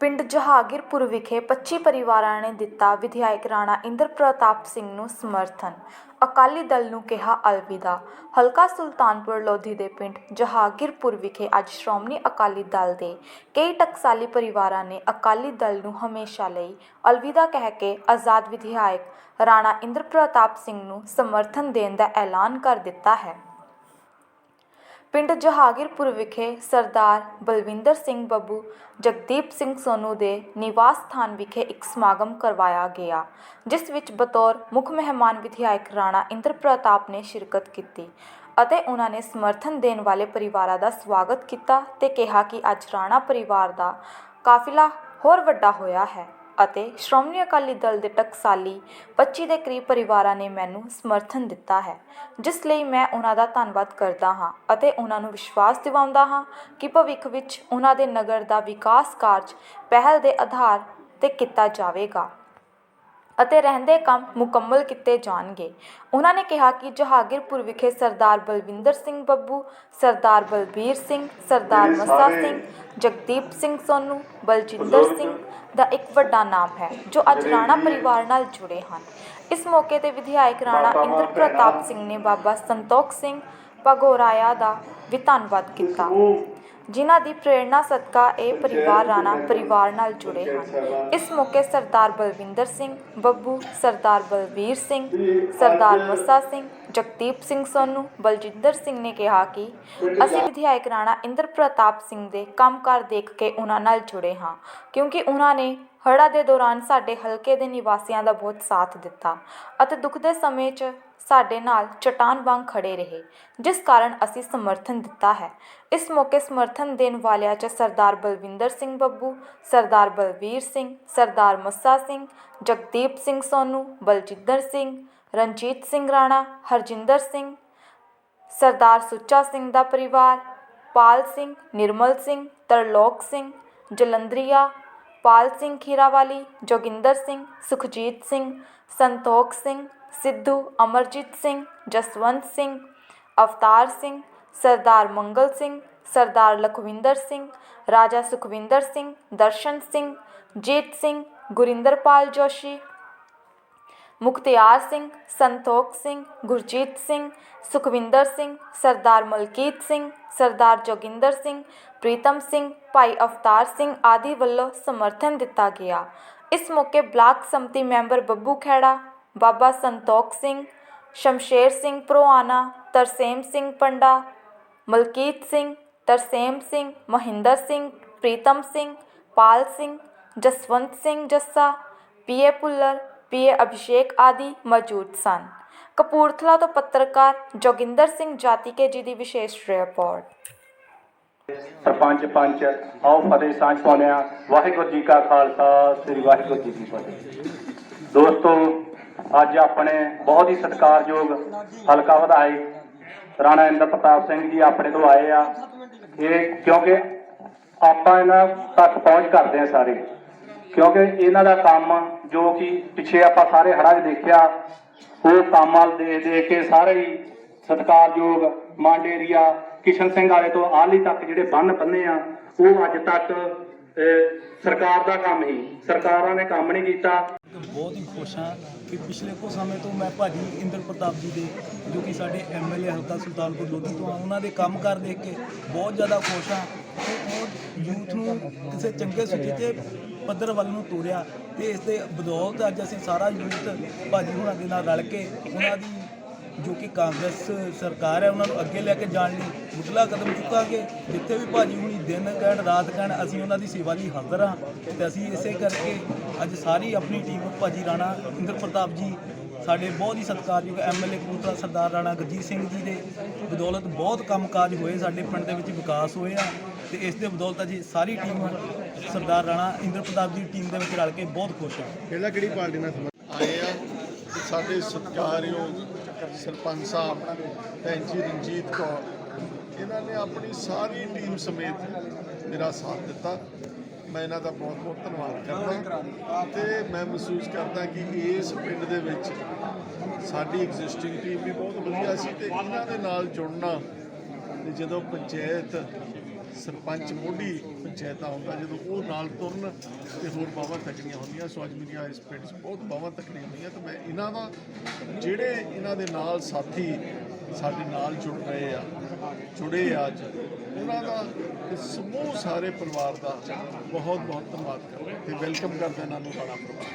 ਪਿੰਡ ਜਹਾਂਗੀਰਪੁਰ ਵਿਖੇ 25 ਪਰਿਵਾਰਾਂ ਨੇ ਦਿੱਤਾ ਵਿਧਾਇਕ ਰਾਣਾ ਇੰਦਰ ਪ੍ਰਤਾਪ ਸਿੰਘ ਨੂੰ ਸਮਰਥਨ। ਅਕਾਲੀ ਦਲ ਨੂੰ ਕਿਹਾ ਅਲਵਿਦਾ। ਹਲਕਾ ਸੁਲਤਾਨਪੁਰ ਲੋਧੀ ਦੇ ਪਿੰਡ ਜਹਾਂਗੀਰਪੁਰ ਵਿਖੇ ਅੱਜ ਸ਼੍ਰੋਮਣੀ ਅਕਾਲੀ ਦਲ ਦੇ ਕਈ ਟਕਸਾਲੀ ਪਰਿਵਾਰਾਂ ਨੇ ਅਕਾਲੀ ਦਲ ਨੂੰ ਹਮੇਸ਼ਾ ਲਈ ਅਲਵਿਦਾ ਕਹਿ ਕੇ ਆਜ਼ਾਦ ਵਿਧਾਇਕ ਰਾਣਾ ਇੰਦਰ ਪ੍ਰਤਾਪ ਸਿੰਘ ਨੂੰ ਸਮਰਥਨ ਦੇਣ ਦਾ ਐਲਾਨ ਕਰ ਦਿੱਤਾ ਹੈ। ਪਿੰਡ ਜਹਾਂਗੀਰਪੁਰ ਵਿਖੇ ਸਰਦਾਰ ਬਲਵਿੰਦਰ ਸਿੰਘ ਬੱਬੂ, ਜਗਦੀਪ ਸਿੰਘ ਸੋਨੂ ਦੇ ਨਿਵਾਸ ਸਥਾਨ ਵਿਖੇ ਇੱਕ ਸਮਾਗਮ ਕਰਵਾਇਆ ਗਿਆ, ਜਿਸ ਵਿੱਚ ਬਤੌਰ ਮੁੱਖ ਮਹਿਮਾਨ ਵਿਧਾਇਕ ਰਾਣਾ ਇੰਦਰ ਪ੍ਰਤਾਪ ਨੇ ਸ਼ਿਰਕਤ ਕੀਤੀ ਅਤੇ ਉਹਨਾਂ ਨੇ ਸਮਰਥਨ ਦੇਣ ਵਾਲੇ ਪਰਿਵਾਰਾਂ ਦਾ ਸਵਾਗਤ ਕੀਤਾ ਤੇ ਕਿਹਾ ਕਿ ਅੱਜ ਰਾਣਾ ਪਰਿਵਾਰ ਦਾ ਕਾਫਿਲਾ ਹੋਰ ਵੱਡਾ ਹੋਇਆ ਹੈ। ਅਤੇ ਸ਼੍ਰੋਮਣੀ ਅਕਾਲੀ ਦਲ ਦੇ ਟਕਸਾਲੀ 25 ਦੇ ਕਰੀਬ ਪਰਿਵਾਰਾਂ ਨੇ ਮੈਨੂੰ ਸਮਰਥਨ ਦਿੱਤਾ ਹੈ, ਜਿਸ ਲਈ ਮੈਂ ਉਹਨਾਂ ਦਾ ਧੰਨਵਾਦ ਕਰਦਾ ਹਾਂ ਅਤੇ ਉਹਨਾਂ ਨੂੰ ਵਿਸ਼ਵਾਸ ਦਿਵਾਉਂਦਾ ਹਾਂ ਕਿ ਭਵਿੱਖ ਵਿੱਚ ਉਹਨਾਂ ਦੇ ਨਗਰ ਦਾ ਵਿਕਾਸ ਕਾਰਜ ਪਹਿਲ ਦੇ ਆਧਾਰ ਤੇ ਕੀਤਾ ਜਾਵੇਗਾ। ਅਤੇ ਰਹਿੰਦੇ ਕੰਮ ਮੁਕੰਮਲ ਕੀਤੇ ਜਾਣਗੇ। ਉਹਨਾਂ ਨੇ ਕਿਹਾ ਕਿ ਜਹਾਂਗੀਰਪੁਰ ਵਿਖੇ ਸਰਦਾਰ ਬਲਵਿੰਦਰ ਸਿੰਘ ਬੱਬੂ ਸਰਦਾਰ ਬਲਬੀਰ ਸਿੰਘ ਸਰਦਾਰ ਮੱਸਾ ਸਿੰਘ ਜਗਦੀਪ ਸਿੰਘ ਸੋਨੂ ਬਲਜਿੰਦਰ ਸਿੰਘ ਦਾ ਇੱਕ ਵੱਡਾ ਨਾਮ ਹੈ ਜੋ ਅੱਜ ਰਾਣਾ ਪਰਿਵਾਰ ਨਾਲ ਜੁੜੇ ਹਨ। ਇਸ ਮੌਕੇ ਤੇ ਵਿਧਾਇਕ ਰਾਣਾ ਇੰਦਰ ਪ੍ਰਤਾਪ ਸਿੰਘ ਨੇ ਬਾਬਾ ਸੰਤੋਖ ਸਿੰਘ ਭਗੋਰਾਇਆ ਦਾ ਵੀ ਧੰਨਵਾਦ ਕੀਤਾ। ਜਿਨ੍ਹਾਂ ਦੀ ਪ੍ਰੇਰਣਾ ਸਦਕਾ ਇਹ ਪਰਿਵਾਰ ਰਾਣਾ ਪਰਿਵਾਰ ਨਾਲ ਜੁੜੇ ਹਨ। ਇਸ ਮੌਕੇ ਸਰਦਾਰ ਬਲਵਿੰਦਰ ਸਿੰਘ, ਬੱਬੂ, ਸਰਦਾਰ ਬਲਵੀਰ ਸਿੰਘ, ਸਰਦਾਰ ਮੱਸਾ ਸਿੰਘ, ਜਗਦੀਪ ਸਿੰਘ ਸੋਨੂ, ਬਲਜਿੰਦਰ ਸਿੰਘ ਨੇ ਕਿਹਾ ਕਿ ਅਸੀਂ ਵਿਧਾਇਕ ਰਾਣਾ ਇੰਦਰ ਪ੍ਰਤਾਪ ਸਿੰਘ ਦੇ ਕੰਮਕਾਰ ਦੇਖ ਕੇ ਉਹਨਾਂ ਨਾਲ ਜੁੜੇ ਹਾਂ, ਕਿਉਂਕਿ ਉਹਨਾਂ ਨੇ ਹੜ੍ਹਾਂ ਦੇ ਦੌਰਾਨ ਸਾਡੇ ਹਲਕੇ ਦੇ ਨਿਵਾਸੀਆਂ ਦਾ ਬਹੁਤ ਸਾਥ ਦਿੱਤਾ ਅਤੇ ਦੁੱਖ ਦੇ ਸਮੇਂ 'ਚ ਸਾਡੇ ਨਾਲ ਚਟਾਨ ਵਾਂਗ ਖੜੇ ਰਹੇ, ਜਿਸ ਕਾਰਨ ਅਸੀਂ ਸਮਰਥਨ ਦਿੱਤਾ ਹੈ। ਇਸ ਮੌਕੇ ਸਮਰਥਨ ਦੇਣ ਵਾਲਿਆਂ 'ਚ ਸਰਦਾਰ ਬਲਵਿੰਦਰ ਸਿੰਘ ਬੱਬੂ, ਸਰਦਾਰ ਬਲਵੀਰ ਸਿੰਘ, ਸਰਦਾਰ ਮੱਸਾ ਸਿੰਘ, ਜਗਦੀਪ ਸਿੰਘ ਸੋਨੂ, ਬਲਜਿੰਦਰ ਸਿੰਘ, ਰਣਜੀਤ ਸਿੰਘ ਰਾਣਾ, ਹਰਜਿੰਦਰ ਸਿੰਘ, ਸਰਦਾਰ ਸੁੱਚਾ ਸਿੰਘ ਦਾ ਪਰਿਵਾਰ, ਪਾਲ ਸਿੰਘ, ਨਿਰਮਲ ਸਿੰਘ, ਤਰਲੋਕ ਸਿੰਘ, ਜਲੰਧਰੀਆ, ਪਾਲ ਸਿੰਘ ਖੀਰਾਵਾਲੀ, ਜੋਗਿੰਦਰ ਸਿੰਘ, ਸੁਖਜੀਤ ਸਿੰਘ, ਸੰਤੋਖ ਸਿੰਘ, ਸਿੱਧੂ, ਅਮਰਜੀਤ ਸਿੰਘ, ਜਸਵੰਤ ਸਿੰਘ, ਅਵਤਾਰ ਸਿੰਘ ਸਰਦਾਰ ਮੰਗਲ ਸਿੰਘ, ਸਰਦਾਰ ਲਖਵਿੰਦਰ ਸਿੰਘ, ਰਾਜਾ ਸੁਖਵਿੰਦਰ ਸਿੰਘ, ਦਰਸ਼ਨ ਸਿੰਘ, ਜੀਤ ਸਿੰਘ, ਗੁਰਿੰਦਰਪਾਲ ਜੋਸ਼ੀ, ਮੁਖਤਿਆਰ ਸਿੰਘ, ਸੰਤੋਖ ਸਿੰਘ, ਗੁਰਜੀਤ ਸਿੰਘ, ਸੁਖਵਿੰਦਰ ਸਿੰਘ, ਸਰਦਾਰ ਮਲਕੀਤ ਸਿੰਘ, ਸਰਦਾਰ ਜੋਗਿੰਦਰ ਸਿੰਘ, ਪ੍ਰੀਤਮ ਸਿੰਘ, ਭਾਈ ਅਵਤਾਰ ਸਿੰਘ ਆਦਿ ਵੱਲੋਂ ਸਮਰਥਨ ਦਿੱਤਾ ਗਿਆ। ਇਸ ਮੌਕੇ ਬਲਾਕ ਸੰਮਤੀ member Babbu Khaira Baba Santokh Singh, Shamsher Singh Proana Tarsem Singh Panda Malkit Singh, Tarsem Singh, Mahinder Singh, Pritam Singh, Pal Singh, Jaswant Singh Jassa, PA Puller PA Abhishek ਆਦਿ ਮੌਜੂਦ ਸਨ। ਕਪੂਰਥਲਾ ਤੋਂ ਪੱਤਰਕਾਰ ਜੋਗਿੰਦਰ ਸਿੰਘ ਜਾਤੀਕੇ ਜੀ ਦੀ ਵਿਸ਼ੇਸ਼ ਰਿਪੋਰਟ ਸਰਪੰਚ ਪੰਚ, ਆਓ ਫਤਿਹ ਸਾਂਝ ਪਾਉਂਦੇ ਹਾਂ। ਵਾਹਿਗੁਰੂ ਜੀ ਕਾ ਖਾਲਸਾ, ਸ੍ਰੀ ਵਾਹਿਗੁਰੂ ਜੀ ਕੀ ਫਤਿਹ। ਦੋਸਤੋ, ਅੱਜ ਆਪਣੇ ਬਹੁਤ ਹੀ ਸਤਿਕਾਰਯੋਗ ਹਲਕਾ ਵਿਧਾਇਕ ਰਾਣਾ ਇੰਦਰ ਪ੍ਰਤਾਪ ਸਿੰਘ ਜੀ ਆਪਣੇ ਤੋਂ ਆਏ ਆ। ਇਹ ਕਿਉਂਕਿ ਆਪਾਂ ਇਹਨਾਂ ਤੱਕ ਪਹੁੰਚ ਕਰਦੇ ਆ ਸਾਰੇ। ਕਿਉਂਕਿ ਇਹਨਾਂ ਦਾ ਕੰਮ ਜੋ ਕਿ ਪਿੱਛੇ ਆਪਾਂ ਸਾਰੇ ਹੜ੍ਹਾਂ 'ਚ ਦੇਖਿਆ, ਉਹ ਕੰਮਾਂ ਦੇ ਦੇ ਕੇ ਸਾਰੇ ਹੀ ਸਤਿਕਾਰਯੋਗ ਮਾਂਡੇਰੀਆ ਕਿਸ਼ਨ ਸਿੰਘ ਵਾਲੇ ਤੋਂ ਆਲੀ ਤੱਕ ਜਿਹੜੇ ਬੰਨ ਬੰਨੇ ਆ, ਉਹ ਅੱਜ ਤੱਕ ਸਰਕਾਰ ਦਾ ਕੰਮ ਹੀ। ਸਰਕਾਰਾਂ ਨੇ ਕੰਮ ਨਹੀਂ ਕੀਤਾ। ਬਹੁਤ ਹੀ ਖੁਸ਼ ਹਾਂ ਕਿ ਪਿਛਲੇ ਕੁਝ ਸਮੇਂ ਤੋਂ ਮੈਂ ਭਾਜੀ ਇੰਦਰ ਪ੍ਰਤਾਪ ਜੀ ਦੇ, ਜੋ ਕਿ ਸਾਡੇ ਐਮਐਲਏ ਹਲਕਾ ਸੁਲਤਾਨਪੁਰ ਲੋਧੀ ਤੋਂ ਆ ਉਹਨਾਂ ਦੇ ਕੰਮਕਾਰ ਦੇਖ ਕੇ ਬਹੁਤ ਜ਼ਿਆਦਾ ਖੁਸ਼ ਹਾਂ ਕਿ ਉਹ ਯੂਥ ਨੂੰ ਕਿਸੇ ਚੰਗੇ ਸੁਚੇਤੇ ਪੱਧਰ ਵੱਲ ਨੂੰ ਤੋਰਿਆ ਤੇ ਇਸ ਦੇ ਬਦੌਲਤ ਅੱਜ ਅਸੀਂ ਸਾਰਾ ਯੂਥ ਭਾਜੀ ਹੁਣਾਂ ਦੇ ਨਾਲ ਰਲ ਕੇ ਉਹਨਾਂ ਦੀ ਜੋ ਕਿ ਕਾਂਗਰਸ ਸਰਕਾਰ ਹੈ ਉਹਨਾਂ ਨੂੰ ਅੱਗੇ ਲੈ ਕੇ ਜਾਣ ਲਈ ਮੁੱਢਲਾ ਕਦਮ ਚੁੱਕਾਂਗੇ। ਜਿੱਥੇ ਵੀ ਭਾਜੀ ਹੁਣੀ ਦਿਨ ਕਹਿਣ ਰਾਤ ਕਹਿਣ ਅਸੀਂ ਉਹਨਾਂ ਦੀ ਸੇਵਾ ਲਈ ਹਾਜ਼ਰ ਹਾਂ ਤੇ ਅਸੀਂ ਇਸੇ ਕਰਕੇ ਅੱਜ ਸਾਰੀ ਆਪਣੀ ਟੀਮ ਭਾਜੀ ਰਾਣਾ ਇੰਦਰ ਪ੍ਰਤਾਪ ਜੀ ਸਾਡੇ ਬਹੁਤ ਹੀ ਸਤਿਕਾਰਯੋਗ ਐਮਐਲਏ ਕਪੂਰਥਲਾ ਸਰਦਾਰ ਰਾਣਾ ਗੁਰਜੀਤ ਸਿੰਘ ਜੀ ਦੇ ਬਦੌਲਤ ਬਹੁਤ ਕੰਮਕਾਜ ਹੋਏ ਸਾਡੇ ਪਿੰਡ ਦੇ ਵਿੱਚ ਵਿਕਾਸ ਹੋਏ ਆ ਤੇ ਇਸ ਦੇ ਬਦੌਲਤ ਅਸੀਂ ਸਾਰੀ ਟੀਮ ਸਰਦਾਰ ਰਾਣਾ ਇੰਦਰ ਪ੍ਰਤਾਪ ਜੀ ਦੀ ਟੀਮ ਦੇ ਵਿੱਚ ਰਲ ਕੇ ਬਹੁਤ ਖੁਸ਼ ਹਾਂ ਪਹਿਲਾਂ ਕਿਹੜੀ ਪਾਰਟੀ ਨਾਲ ਸੰਬੰਧ? ਆਏ ਆ ਸਾਡੇ ਸਤਿਕਾਰਯੋਗ ਸਰਪੰਚ ਸਾਹਿਬ ਭੈਣ ਜੀ ਰਣਜੀਤ ਕੌਰ, ਇਹਨਾਂ ਨੇ ਆਪਣੀ ਸਾਰੀ ਟੀਮ ਸਮੇਤ ਮੇਰਾ ਸਾਥ ਦਿੱਤਾ। ਮੈਂ ਇਹਨਾਂ ਦਾ ਬਹੁਤ ਬਹੁਤ ਧੰਨਵਾਦ ਕਰਦਾ ਤੇ ਮੈਂ ਮਹਿਸੂਸ ਕਰਦਾ ਕਿ ਇਸ ਪਿੰਡ ਦੇ ਵਿੱਚ ਸਾਡੀ ਐਗਜ਼ਿਸਟਿੰਗ ਟੀਮ ਵੀ ਬਹੁਤ ਵਧੀਆ ਸੀ ਤੇ ਇਹਨਾਂ ਦੇ ਨਾਲ ਜੁੜਨਾ ਤੇ ਜਦੋਂ ਪੰਚਾਇਤ ਸਰਪੰਚ ਮੋਢੀ ਪੰਚਾਇਤਾਂ ਹੁੰਦਾ, ਜਦੋਂ ਉਹ ਨਾਲ ਤੁਰਨ ਤੇ ਹੋਰ ਬਾਹਾਂ ਤਕੜੀਆਂ ਹੁੰਦੀਆਂ, ਸੋ ਅੱਜ ਮੇਰੀਆਂ ਇਸ ਪਿੰਡ 'ਚ ਬਹੁਤ ਬਾਹਾਂ ਤਕੜੀਆਂ ਹੋਈਆਂ ਤੇ ਮੈਂ ਇਹਨਾਂ ਦਾ, ਜਿਹੜੇ ਇਹਨਾਂ ਦੇ ਨਾਲ ਸਾਥੀ ਸਾਡੇ ਨਾਲ ਜੁੜ ਰਹੇ ਆ, ਜੁੜੇ ਆ ਅੱਜ, ਉਹਨਾਂ ਦਾ ਤੇ ਸਮੂਹ ਸਾਰੇ ਪਰਿਵਾਰ ਦਾ ਬਹੁਤ ਬਹੁਤ ਧੰਨਵਾਦ ਕਰਦਾ ਤੇ ਵੈਲਕਮ ਕਰਦਾ ਇਹਨਾਂ ਨੂੰ ਰਾਣਾ ਪਰਿਵਾਰ